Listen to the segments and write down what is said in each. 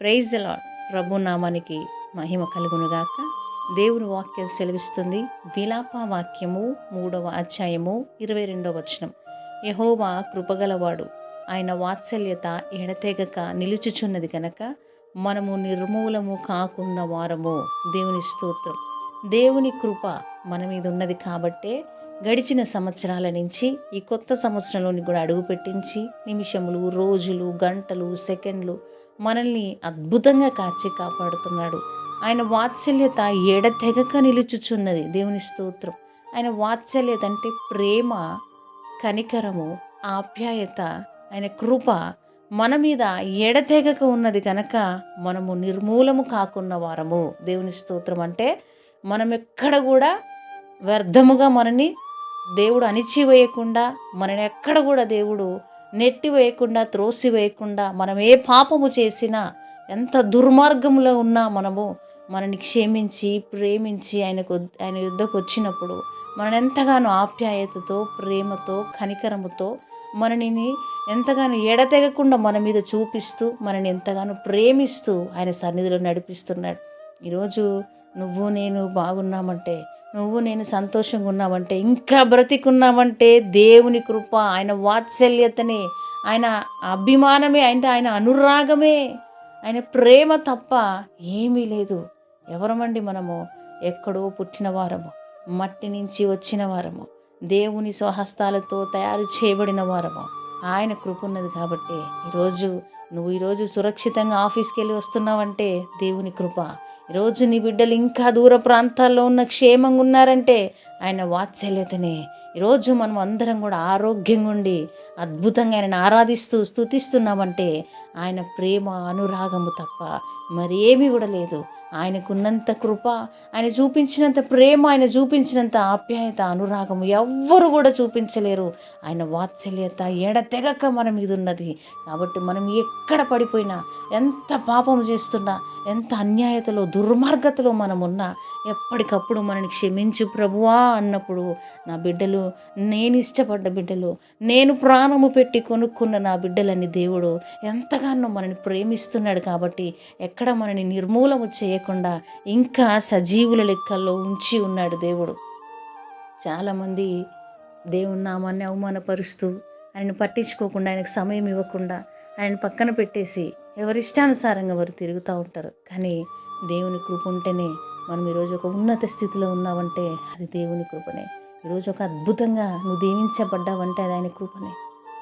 Praise lord ప్రభు నామానికి మహిమ కలుగునుగాక. దేవుని వాక్యం సెలవిస్తుంది. విలాప వాక్యము మూడవ అధ్యాయము ఇరవై రెండవ వచనం. యహోవా కృపగలవాడు. ఆయన వాత్సల్యత ఎడతెగక నిలుచుచున్నది కనుక మనము నిర్మూలము కాకున్న వారము. దేవుని స్తోత్రం. దేవుని కృప మన మీద ఉన్నది కాబట్టే గడిచిన సంవత్సరాల నుంచి ఈ కొత్త సంవత్సరంలోని కూడా అడుగు పెట్టించి నిమిషములు రోజులు గంటలు సెకండ్లు మనల్ని అద్భుతంగా కాచి కాపాడుతున్నాడు. ఆయన వాత్సల్యత ఎడతెగక నిలుచుచున్నది. దేవుని స్తోత్రం. ఆయన వాత్సల్యత అంటే ప్రేమ కనికరము ఆప్యాయత ఆయన కృప మన మీద ఎడతెగక ఉన్నది కనుక మనము నిర్మూలము కాకున్న వారము. దేవుని స్తోత్రం అంటే మనం ఎక్కడ కూడా వ్యర్థముగా మనని దేవుడు అణిచివేయకుండా మనని ఎక్కడ కూడా దేవుడు నెట్టి వేయకుండా త్రోసివేయకుండా మనం ఏ పాపము చేసినా ఎంత దుర్మార్గంలో ఉన్నా మనము మనని క్షేమించి ప్రేమించి ఆయనకు ఆయన యుద్ధకు వచ్చినప్పుడు మనని ఎంతగానో ఆప్యాయతతో ప్రేమతో కనికరముతో మనని ఎంతగానో ఎడతెగకుండా మన మీద చూపిస్తూ మనని ఎంతగానో ప్రేమిస్తూ ఆయన సన్నిధిలో నడిపిస్తున్నాడు. ఈరోజు నువ్వు నేను బాగున్నామంటే నువ్వు నేను సంతోషంగా ఉన్నావంటే ఇంకా బ్రతికున్నావంటే దేవుని కృప ఆయన వాత్సల్యతని ఆయన అభిమానమే అంటే ఆయన అనురాగమే ఆయన ప్రేమ తప్ప ఏమీ లేదు. ఎవరమండి మనము? ఎక్కడో పుట్టిన వారము మట్టి నుంచి వచ్చిన వారము దేవుని స్వహస్తాలతో తయారు చేయబడిన వారము. ఆయన కృప ఉన్నది కాబట్టి ఈరోజు నువ్వు ఈరోజు సురక్షితంగా ఆఫీస్కి వెళ్ళి వస్తున్నావంటే దేవుని కృప. ఈరోజు నీ బిడ్డలు ఇంకా దూర ప్రాంతాల్లో ఉన్న క్షేమంగా ఉన్నారంటే ఆయన వాత్సల్యతనే. ఈరోజు మనం అందరం కూడా ఆరోగ్యంగా ఉండి అద్భుతంగా ఆయనను ఆరాధిస్తూ స్తుతిస్తున్నామంటే ఆయన ప్రేమ అనురాగము తప్ప మరేమీ కూడా లేదు. ఆయనకున్నంత కృప ఆయన చూపించినంత ప్రేమ ఆయన చూపించినంత ఆప్యాయత అనురాగము ఎవ్వరు కూడా చూపించలేరు. ఆయన వాత్సల్యత ఎడతెగక మన మీద ఉన్నది కాబట్టి మనం ఎక్కడ పడిపోయినా ఎంత పాపం చేస్తున్నా ఎంత అన్యాయతలో దుర్మార్గతలో మనం ఎప్పటికప్పుడు మనని క్షమించు ప్రభువా అన్నప్పుడు నా బిడ్డలు నేను ఇష్టపడ్డ బిడ్డలు నేను ప్రాణము పెట్టి కొనుక్కున్న నా బిడ్డలని దేవుడు ఎంతగానో మనని ప్రేమిస్తున్నాడు కాబట్టి ఎక్కడ మనని నిర్మూలము లేకుండా ఇంకా సజీవుల లెక్కల్లో ఉంచి ఉన్నాడు దేవుడు. చాలామంది దేవుని నామాన్ని అవమానపరుస్తూ ఆయనను పట్టించుకోకుండా ఆయనకు సమయం ఇవ్వకుండా ఆయన పక్కన పెట్టేసి ఎవరిష్టానుసారంగా వారు తిరుగుతూ ఉంటారు. కానీ దేవుని కృప ఉంటేనే మనం ఈరోజు ఒక ఉన్నత స్థితిలో ఉన్నామంటే అది దేవుని కృపనే. ఈరోజు ఒక అద్భుతంగా నువ్వు దీవించబడ్డావంటే అది ఆయన కృపనే.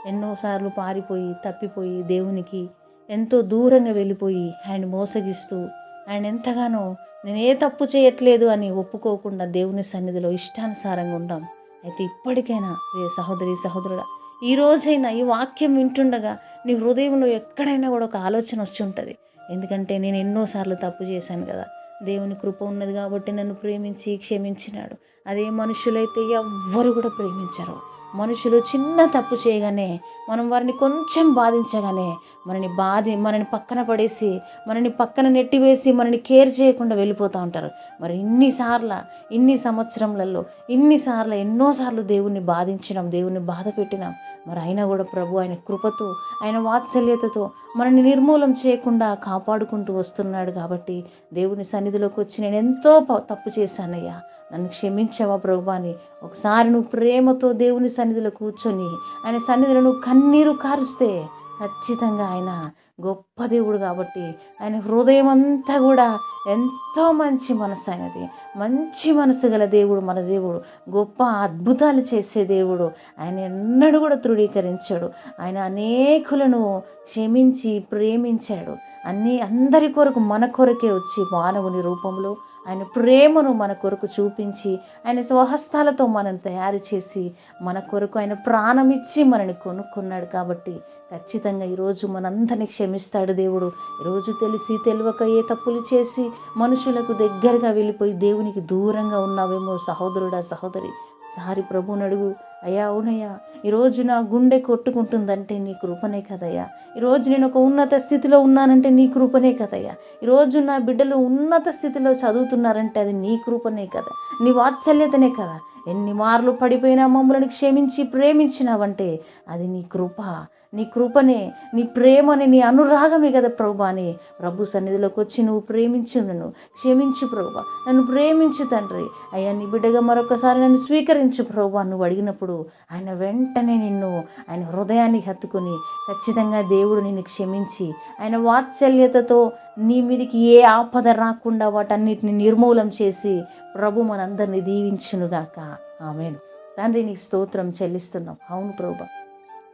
ఎన్నోసార్లు పారిపోయి తప్పిపోయి దేవునికి ఎంతో దూరంగా వెళ్ళిపోయి ఆయన మోసగిస్తూ ఆయన ఎంతగానో నేను ఏ తప్పు చేయట్లేదు అని ఒప్పుకోకుండా దేవుని సన్నిధిలో ఇష్టానుసారంగా ఉండాం. అయితే ఇప్పటికైనా ప్రియ సహోదరి సహోదరుడా ఈ రోజైనా ఈ వాక్యం వింటుండగా నీ హృదయంలో ఎక్కడైనా కూడా ఒక ఆలోచన వచ్చి ఉంటుంది. ఎందుకంటే నేను ఎన్నోసార్లు తప్పు చేశాను కదా. దేవుని కృప ఉన్నది కాబట్టి నన్ను ప్రేమించి క్షమించినాడు. అదే మనుషులైతే ఎవ్వరు కూడా ప్రేమించరు. మనుషులు చిన్న తప్పు చేయగానే మనం వారిని కొంచెం బాధించగానే మనని బాధి మనని పక్కన పడేసి మనని పక్కన నెట్టివేసి మనని కేర్ చేయకుండా వెళ్ళిపోతూ ఉంటారు. మరి ఇన్నిసార్ల ఇన్ని సంవత్సరంలలో ఇన్నిసార్లు ఎన్నోసార్లు దేవుణ్ణి బాధించినాం దేవుణ్ణి బాధ పెట్టినాం. మరి అయినా కూడా ప్రభు ఆయన కృపతో ఆయన వాత్సల్యతతో మనని నిర్మూలం చేయకుండా కాపాడుకుంటూ వస్తున్నాడు కాబట్టి దేవుని సన్నిధిలోకి వచ్చి నేను ఎంతో ప- తప్పు చేశానయ్యా. నన్ను క్షమించావా ప్రభు అని ఒకసారి నువ్వు ప్రేమతో దేవుని సన్నిధిలో కూర్చొని ఆయన సన్నిధిలో నువ్వు కన్నీరు కారుస్తే ఖచ్చితంగా ఆయన గొప్ప దేవుడు కాబట్టి ఆయన హృదయం అంతా కూడా ఎంతో మంచి మనసు ఆయనది. మంచి మనసు గల దేవుడు మన దేవుడు. గొప్ప అద్భుతాలు చేసే దేవుడు. ఆయన ఎన్నడూ కూడా తృఢీకరించాడు ఆయన అనేకులను క్షమించి ప్రేమించాడు. అన్ని అందరి కొరకు మన కొరకే వచ్చి మానవుని రూపంలో ఆయన ప్రేమను మన కొరకు చూపించి ఆయన స్వహస్తాలతో మనల్ని తయారు చేసి మన కొరకు ఆయన ప్రాణం ఇచ్చి మనని కొనుక్కున్నాడు కాబట్టి ఖచ్చితంగా ఈరోజు మనందరినీ క్షమిస్తాడు దేవుడు. రోజు తెలిసి తెలియక ఏ తప్పులు చేసి మనుషులకు దగ్గరగా వెళ్ళిపోయి దేవునికి దూరంగా ఉన్నావేమో సహోదరుడా సహోదరి. సారి ప్రభు నడుగు అయ్యా అవునయ్యా. ఈరోజు నా గుండె కొట్టుకుంటుందంటే నీ కృపనే కదయ్యా. ఈరోజు నేను ఒక ఉన్నత స్థితిలో ఉన్నానంటే నీ కృపనే కదయ్యా. ఈరోజు నా బిడ్డలు ఉన్నత స్థితిలో చదువుతున్నారంటే అది నీ కృపనే కదా. నీ వాత్సల్యతనే కదా. ఎన్ని మార్లు పడిపోయినా మమ్మల్ని క్షమించి ప్రేమించినావంటే అది నీ కృప. నీ కృపనే నీ ప్రేమని నీ అనురాగమే కదా ప్రభు అని ప్రభు సన్నిధిలోకి వచ్చి నువ్వు ప్రేమించు నన్ను క్షమించు ప్రభు. నన్ను ప్రేమించు తండ్రి. అయ్యా నీ బిడ్డగా మరొకసారి నన్ను స్వీకరించు ప్రభు నువ్వు అడిగినప్పుడు ఆయన వెంటనే నిన్ను ఆయన హృదయానికి హత్తుకొని ఖచ్చితంగా దేవుడు నిన్ను క్షమించి ఆయన వాత్సల్యతతో నీ మీదికి ఏ ఆపద రాకుండా వాటన్నిటిని నిర్మూలం చేసి ప్రభు మనందరినీ దీవించునుగాక. ఆమెను. తండ్రి నీకు స్తోత్రం చెల్లిస్తున్నాం. అవును ప్రభు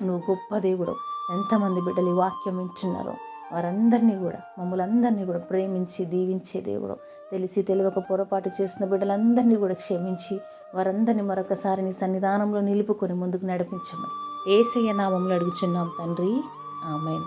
నువ్వు గొప్ప దేవుడు. ఎంతమంది బిడ్డలు ఈ వాక్యం వింటున్నారో వారందరినీ కూడా మమ్మల్ని అందరినీ కూడా ప్రేమించి దీవించే దేవుడు. తెలిసి తెలియక పొరపాటు చేసిన బిడ్డలందరినీ కూడా క్షమించి వారందరినీ మరొకసారి నీ సన్నిధానంలో నిలుపుకొని ముందుకు నడిపించమని ఏసయ్య నామంలో అడుగుచున్నాం తండ్రి. ఆమెన్.